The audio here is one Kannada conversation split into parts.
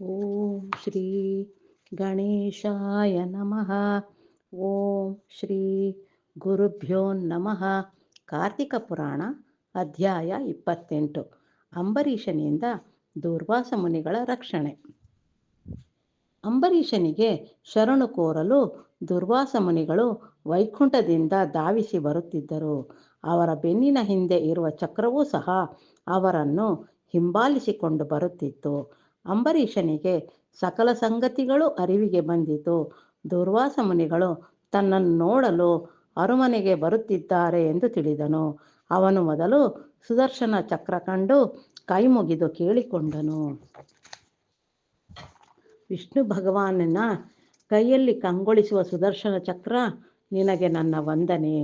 ಓಂ ಶ್ರೀ ಗಣೇಶಾಯ ನಮಃ ಓಂ ಶ್ರೀ ಗುರುಭ್ಯೋ ನಮಃ ಕಾರ್ತಿಕ ಪುರಾಣ ಅಧ್ಯಾಯ ಇಪ್ಪತ್ತೆಂಟು. ಅಂಬರೀಷನಿಂದ ದುರ್ವಾಸ ಮುನಿಗಳ ರಕ್ಷಣೆ. ಅಂಬರೀಷನಿಗೆ ಶರಣು ಕೋರಲು ದುರ್ವಾಸ ಮುನಿಗಳು ವೈಕುಂಠದಿಂದ ಧಾವಿಸಿ ಬರುತ್ತಿದ್ದರು. ಅವರ ಬೆನ್ನಿನ ಹಿಂದೆ ಇರುವ ಚಕ್ರವೂ ಸಹ ಅವರನ್ನು ಹಿಂಬಾಲಿಸಿಕೊಂಡು ಬರುತ್ತಿತ್ತು. ಅಂಬರೀಷನಿಗೆ ಸಕಲ ಸಂಗತಿಗಳು ಅರಿವಿಗೆ ಬಂದಿತು. ದುರ್ವಾಸ ಮುನಿಗಳು ತನ್ನನ್ನು ನೋಡಲು ಅರಮನೆಗೆ ಬರುತ್ತಿದ್ದಾರೆ ಎಂದು ತಿಳಿದನು. ಅವನು ಮೊದಲು ಸುದರ್ಶನ ಚಕ್ರ ಕಂಡು ಕೈ ಮುಗಿದು ಕೇಳಿಕೊಂಡನು. ವಿಷ್ಣು ಭಗವಾನನ ಕೈಯಲ್ಲಿ ಕಂಗೊಳಿಸುವ ಸುದರ್ಶನ ಚಕ್ರ ನಿನಗೆ ನನ್ನ ವಂದನೆ.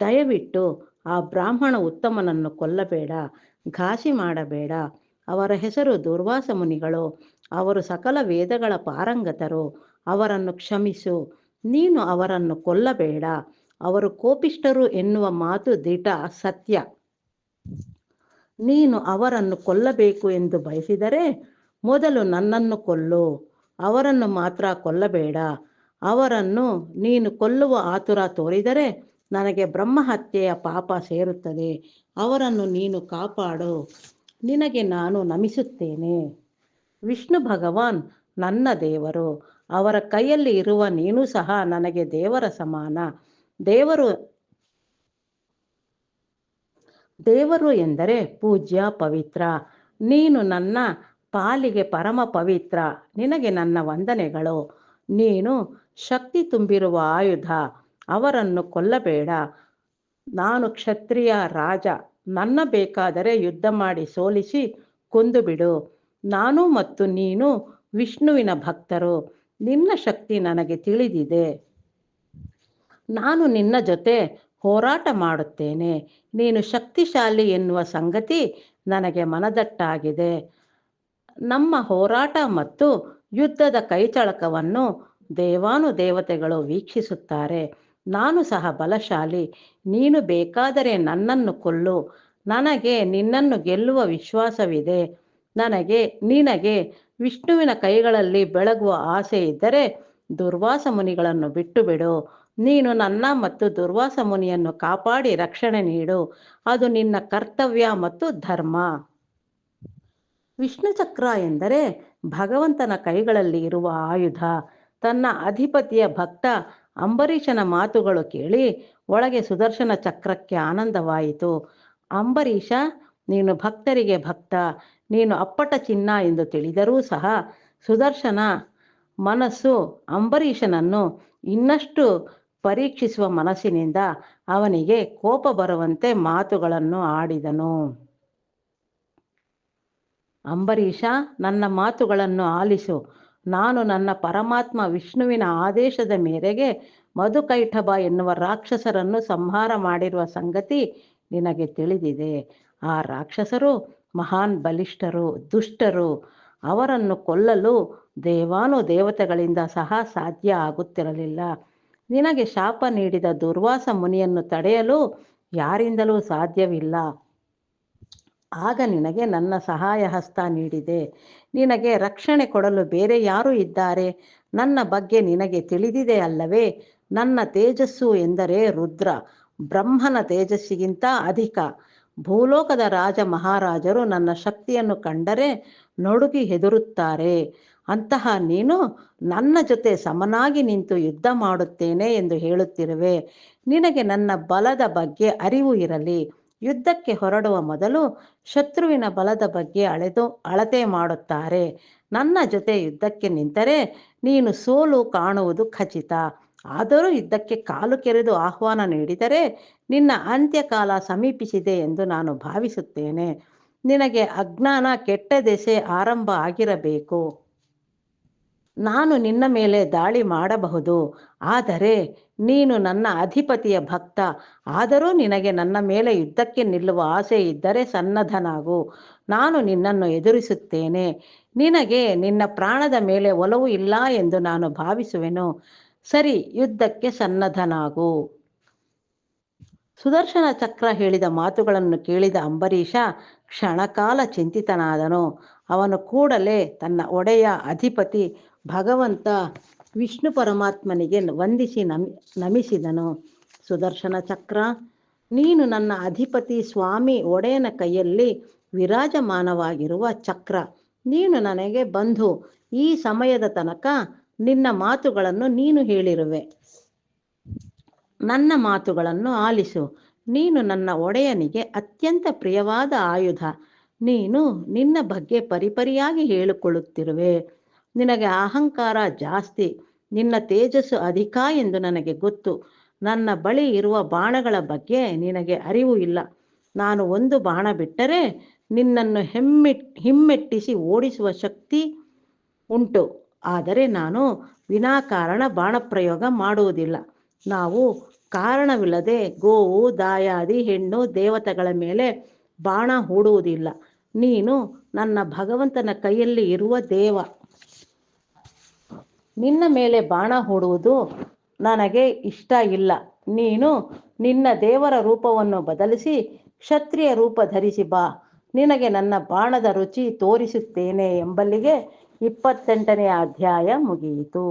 ದಯವಿಟ್ಟು ಆ ಬ್ರಾಹ್ಮಣ ಉತ್ತಮನನ್ನು ಕೊಲ್ಲಬೇಡ, ಘಾಸಿ ಮಾಡಬೇಡ. ಅವರ ಹೆಸರು ದುರ್ವಾಸ ಮುನಿಗಳು. ಅವರು ಸಕಲ ವೇದಗಳ ಪಾರಂಗತರು. ಅವರನ್ನು ಕ್ಷಮಿಸು. ನೀನು ಅವರನ್ನು ಕೊಲ್ಲಬೇಡ. ಅವರು ಕೋಪಿಷ್ಟರು ಎನ್ನುವ ಮಾತು ದಿಟ ಸತ್ಯ. ನೀನು ಅವರನ್ನು ಕೊಲ್ಲಬೇಕು ಎಂದು ಬಯಸಿದರೆ ಮೊದಲು ನನ್ನನ್ನು ಕೊಲ್ಲು. ಅವರನ್ನು ಮಾತ್ರ ಕೊಲ್ಲಬೇಡ. ಅವರನ್ನು ನೀನು ಕೊಲ್ಲುವ ಆತುರ ತೋರಿದರೆ ನನಗೆ ಬ್ರಹ್ಮಹತ್ಯೆಯ ಪಾಪ ಸೇರುತ್ತದೆ. ಅವರನ್ನು ನೀನು ಕಾಪಾಡು. ನಿನಗೆ ನಾನು ನಮಿಸುತ್ತೇನೆ. ವಿಷ್ಣು ಭಗವಾನ್, ನನ್ನ ದೇವರು, ಅವರ ಕೈಯಲ್ಲಿ ಇರುವ ನೀನು ಸಹ ನನಗೆ ದೇವರ ಸಮಾನ. ದೇವರು ದೇವರು ಎಂದರೆ ಪೂಜ್ಯ, ಪವಿತ್ರ. ನೀನು ನನ್ನ ಪಾಲಿಗೆ ಪರಮ ಪವಿತ್ರ. ನಿನಗೆ ನನ್ನ ವಂದನೆಗಳು. ನೀನು ಶಕ್ತಿ ತುಂಬಿರುವ ಆಯುಧ. ಅವರನ್ನು ಕೊಲ್ಲಬೇಡ. ನಾನು ಕ್ಷತ್ರಿಯ ರಾಜ. ನನ್ನ ಬೇಕಾದರೆ ಯುದ್ಧ ಮಾಡಿ ಸೋಲಿಸಿ ಕೊಂದು ಬಿಡು. ನಾನು ಮತ್ತು ನೀನು ವಿಷ್ಣುವಿನ ಭಕ್ತರು. ನಿನ್ನ ಶಕ್ತಿ ನನಗೆ ತಿಳಿದಿದೆ. ನಾನು ನಿನ್ನ ಜೊತೆ ಹೋರಾಟ ಮಾಡುತ್ತೇನೆ. ನೀನು ಶಕ್ತಿಶಾಲಿ ಎನ್ನುವ ಸಂಗತಿ ನನಗೆ ಮನದಟ್ಟಾಗಿದೆ. ನಮ್ಮ ಹೋರಾಟ ಮತ್ತು ಯುದ್ಧದ ಕೈಚಳಕವನ್ನು ದೇವಾನು ದೇವತೆಗಳು ವೀಕ್ಷಿಸುತ್ತಾರೆ. ನಾನು ಸಹ ಬಲಶಾಲಿ. ನೀನು ಬೇಕಾದರೆ ನನ್ನನ್ನು ಕೊಲ್ಲು. ನನಗೆ ನಿನ್ನನ್ನು ಗೆಲ್ಲುವ ವಿಶ್ವಾಸವಿದೆ. ನನಗೆ, ನಿನಗೆ ವಿಷ್ಣುವಿನ ಕೈಗಳಲ್ಲಿ ಬೆಳಗುವ ಆಸೆ ಇದ್ದರೆ ದುರ್ವಾಸ ಮುನಿಗಳನ್ನು ಬಿಟ್ಟು ಬಿಡು ನೀನು ನನ್ನ ಮತ್ತು ದುರ್ವಾಸ ಮುನಿಯನ್ನು ಕಾಪಾಡಿ ರಕ್ಷಣೆ ನೀಡು. ಅದು ನಿನ್ನ ಕರ್ತವ್ಯ ಮತ್ತು ಧರ್ಮ. ವಿಷ್ಣು ಚಕ್ರ ಎಂದರೆ ಭಗವಂತನ ಕೈಗಳಲ್ಲಿ ಇರುವ ಆಯುಧ. ತನ್ನ ಅಧಿಪತಿಯ ಭಕ್ತ ಅಂಬರೀಷನ ಮಾತುಗಳು ಕೇಳಿ ಒಳಗೆ ಸುದರ್ಶನ ಚಕ್ರಕ್ಕೆ ಆನಂದವಾಯಿತು. ಅಂಬರೀಷ, ನೀನು ಭಕ್ತರಿಗೆ ಭಕ್ತ, ನೀನು ಅಪ್ಪಟ ಚಿನ್ನ ಎಂದು ತಿಳಿದರೂ ಸಹ ಸುದರ್ಶನ ಮನಸ್ಸು ಅಂಬರೀಷನನ್ನು ಇನ್ನಷ್ಟು ಪರೀಕ್ಷಿಸುವ ಮನಸ್ಸಿನಿಂದ ಅವನಿಗೆ ಕೋಪ ಬರುವಂತೆ ಮಾತುಗಳನ್ನು ಆಡಿದನು. ಅಂಬರೀಷ, ನನ್ನ ಮಾತುಗಳನ್ನು ಆಲಿಸು. ನಾನು ನನ್ನ ಪರಮಾತ್ಮ ವಿಷ್ಣುವಿನ ಆದೇಶದ ಮೇರೆಗೆ ಮಧುಕೈಠಬ ಎನ್ನುವ ರಾಕ್ಷಸರನ್ನು ಸಂಹಾರ ಮಾಡಿರುವ ಸಂಗತಿ ನಿನಗೆ ತಿಳಿದಿದೆ. ಆ ರಾಕ್ಷಸರು ಮಹಾನ್ ಬಲಿಷ್ಠರು, ದುಷ್ಟರು. ಅವರನ್ನು ಕೊಲ್ಲಲು ದೇವಾನು ದೇವತೆಗಳಿಂದ ಸಹ ಸಾಧ್ಯ ಆಗುತ್ತಿರಲಿಲ್ಲ. ನಿನಗೆ ಶಾಪ ನೀಡಿದ ದುರ್ವಾಸ ಮುನಿಯನ್ನು ತಡೆಯಲು ಯಾರಿಂದಲೂ ಸಾಧ್ಯವಿಲ್ಲ. ಆಗ ನಿನಗೆ ನನ್ನ ಸಹಾಯ ಹಸ್ತ ನೀಡಿದೆ. ನಿನಗೆ ರಕ್ಷಣೆ ಕೊಡಲು ಬೇರೆ ಯಾರು ಇದ್ದಾರೆ? ನನ್ನ ಬಗ್ಗೆ ನಿನಗೆ ತಿಳಿದಿದೆ ಅಲ್ಲವೇ? ನನ್ನ ತೇಜಸ್ಸು ಎಂದರೆ ರುದ್ರ, ಬ್ರಹ್ಮನ ತೇಜಸ್ಸಿಗಿಂತ ಅಧಿಕ. ಭೂಲೋಕದ ರಾಜ ಮಹಾರಾಜರು ನನ್ನ ಶಕ್ತಿಯನ್ನು ಕಂಡರೆ ನಡುಗಿ ಹೆದರುತ್ತಾರೆ. ಅಂತಹ ನೀನು ನನ್ನ ಜೊತೆ ಸಮನಾಗಿ ನಿಂತು ಯುದ್ಧ ಮಾಡುತ್ತೇನೆ ಎಂದು ಹೇಳುತ್ತಿರುವೆ. ನಿನಗೆ ನನ್ನ ಬಲದ ಬಗ್ಗೆ ಅರಿವು ಇರಲಿ. ಯುದ್ಧಕ್ಕೆ ಹೊರಡುವ ಮೊದಲು ಶತ್ರುವಿನ ಬಲದ ಬಗ್ಗೆ ಅಳೆದು ಅಳತೆ ಮಾಡುತ್ತಾರೆ. ನನ್ನ ಜೊತೆ ಯುದ್ಧಕ್ಕೆ ನಿಂತರೆ ನೀನು ಸೋಲು ಕಾಣುವುದು ಖಚಿತ. ಆದರೂ ಯುದ್ಧಕ್ಕೆ ಕಾಲು ಕೆರೆದು ಆಹ್ವಾನ ನೀಡಿದರೆ ನಿನ್ನ ಅಂತ್ಯಕಾಲ ಸಮೀಪಿಸಿದೆ ಎಂದು ನಾನು ಭಾವಿಸುತ್ತೇನೆ. ನಿನಗೆ ಅಜ್ಞಾನ ಕೆಟ್ಟ ದೆಸೆ ಆರಂಭ ಆಗಿರಬೇಕು. ನಾನು ನಿನ್ನ ಮೇಲೆ ದಾಳಿ ಮಾಡಬಹುದು. ಆದರೆ ನೀನು ನನ್ನ ಅಧಿಪತಿಯ ಭಕ್ತ. ಆದರೂ ನಿನಗೆ ನನ್ನ ಮೇಲೆ ಯುದ್ಧಕ್ಕೆ ನಿಲ್ಲುವ ಆಸೆ ಇದ್ದರೆ ಸನ್ನದ್ಧನಾಗು. ನಾನು ನಿನ್ನನ್ನು ಎದುರಿಸುತ್ತೇನೆ. ನಿನಗೆ ನಿನ್ನ ಪ್ರಾಣದ ಮೇಲೆ ಒಲವು ಇಲ್ಲ ಎಂದು ನಾನು ಭಾವಿಸುವೆನು. ಸರಿ, ಯುದ್ಧಕ್ಕೆ ಸನ್ನದ್ಧನಾಗು. ಸುದರ್ಶನ ಚಕ್ರ ಹೇಳಿದ ಮಾತುಗಳನ್ನು ಕೇಳಿದ ಅಂಬರೀಷ ಕ್ಷಣಕಾಲ ಚಿಂತಿತನಾದನು. ಅವನು ಕೂಡಲೇ ತನ್ನ ಒಡೆಯ ಅಧಿಪತಿ ಭಗವಂತ ವಿಷ್ಣು ಪರಮಾತ್ಮನಿಗೆ ವಂದಿಸಿ ನಮಿ, ನಮಿಸಿದನು. ಸುದರ್ಶನ ಚಕ್ರ, ನೀನು ನನ್ನ ಅಧಿಪತಿ ಸ್ವಾಮಿ ಒಡೆಯನ ಕೈಯಲ್ಲಿ ವಿರಾಜಮಾನವಾಗಿರುವ ಚಕ್ರ. ನೀನು ನನಗೆ ಬಂಧು. ಈ ಸಮಯದ ತನಕ ನಿನ್ನ ಮಾತುಗಳನ್ನು ನೀನು ಹೇಳಿರುವೆ. ನನ್ನ ಮಾತುಗಳನ್ನು ಆಲಿಸು. ನೀನು ನನ್ನ ಒಡೆಯನಿಗೆ ಅತ್ಯಂತ ಪ್ರಿಯವಾದ ಆಯುಧ. ನೀನು ನಿನ್ನ ಬಗ್ಗೆ ಪರಿಪರಿಯಾಗಿ ಹೇಳಿಕೊಳ್ಳುತ್ತಿರುವೆ. ನಿನಗೆ ಅಹಂಕಾರ ಜಾಸ್ತಿ, ನಿನ್ನ ತೇಜಸ್ಸು ಅಧಿಕ ಎಂದು ನನಗೆ ಗೊತ್ತು. ನನ್ನ ಬಳಿ ಇರುವ ಬಾಣಗಳ ಬಗ್ಗೆ ನಿನಗೆ ಅರಿವು ಇಲ್ಲ. ನಾನು ಒಂದು ಬಾಣ ಬಿಟ್ಟರೆ ನಿನ್ನನ್ನು ಹೆಮ್ಮೆಟ್ ಹಿಮ್ಮೆಟ್ಟಿಸಿ ಓಡಿಸುವ ಶಕ್ತಿ ಉಂಟು. ಆದರೆ ನಾನು ವಿನಾಕಾರಣ ಬಾಣ ಪ್ರಯೋಗ ಮಾಡುವುದಿಲ್ಲ. ನಾವು ಕಾರಣವಿಲ್ಲದೆ ಗೋವು, ದಾಯಾದಿ, ಹೆಣ್ಣು, ದೇವತೆಗಳ ಮೇಲೆ ಬಾಣ ಹೂಡುವುದಿಲ್ಲ. ನೀನು ನನ್ನ ಭಗವಂತನ ಕೈಯಲ್ಲಿ ಇರುವ ದೇವ. ನಿನ್ನ ಮೇಲೆ ಬಾಣ ಹೂಡುವುದು ನನಗೆ ಇಷ್ಟ ಇಲ್ಲ. ನೀನು ನಿನ್ನ ದೇವರ ರೂಪವನ್ನು ಬದಲಿಸಿ ಕ್ಷತ್ರಿಯ ರೂಪ ಧರಿಸಿ ಬಾ. ನಿನಗೆ ನನ್ನ ಬಾಣದ ರುಚಿ ತೋರಿಸುತ್ತೇನೆ ಎಂಬಲ್ಲಿಗೆ ಇಪ್ಪತ್ತೆಂಟನೆಯ ಅಧ್ಯಾಯ ಮುಗಿಯಿತು.